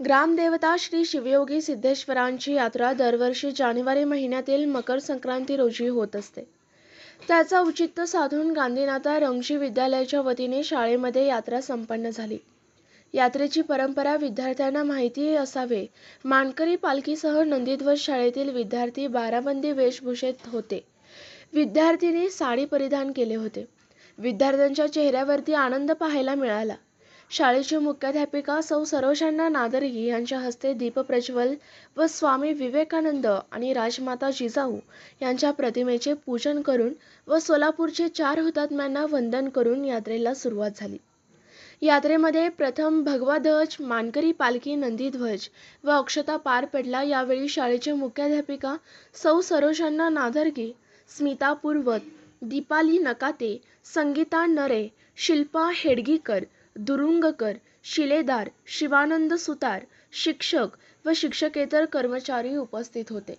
ग्रामदेवता श्री शिवयोगी सिद्धेश्वरांची यात्रा दरवर्षी जानेवारी महिन्यातील मकर संक्रांती रोजी होत असते. त्याचा औचित्य साधून गांधीनाथा रंगजी विद्यालयाच्या वतीने शाळेमध्ये यात्रा संपन्न झाली. यात्रेची परंपरा विद्यार्थ्यांना माहिती असावे मानकरी पालखीसह नंदीध्वज शाळेतील विद्यार्थी बाराबंदी वेशभूषेत होते. विद्यार्थिनी साडी परिधान केले होते. विद्यार्थ्यांच्या चेहऱ्यावरती आनंद पाहायला मिळाला. शाळेची मुख्याध्यापिका सौ सरोजांना नादरगी यांच्या हस्ते दीपप्रज्वल व स्वामी विवेकानंद आणि राजमाता जिजाऊ यांच्या प्रतिमेचे पूजन करून व सोलापूरचे चार हुतात्म्यांना वंदन करून यात्रेला सुरुवात झाली. यात्रेमध्ये प्रथम भगवा ध्वज मानकरी पालखी नंदीध्वज व अक्षता पार पडला. यावेळी शाळेचे मुख्याध्यापिका सौ सरोजांना नादरगी स्मिता पूर्वत दीपाली नकाते संगीता नरे शिल्पा हेडगीकर दुरुंगकर शिलेदार शिवानंद सुतार शिक्षक व शिक्षकेतर कर्मचारी उपस्थित होते.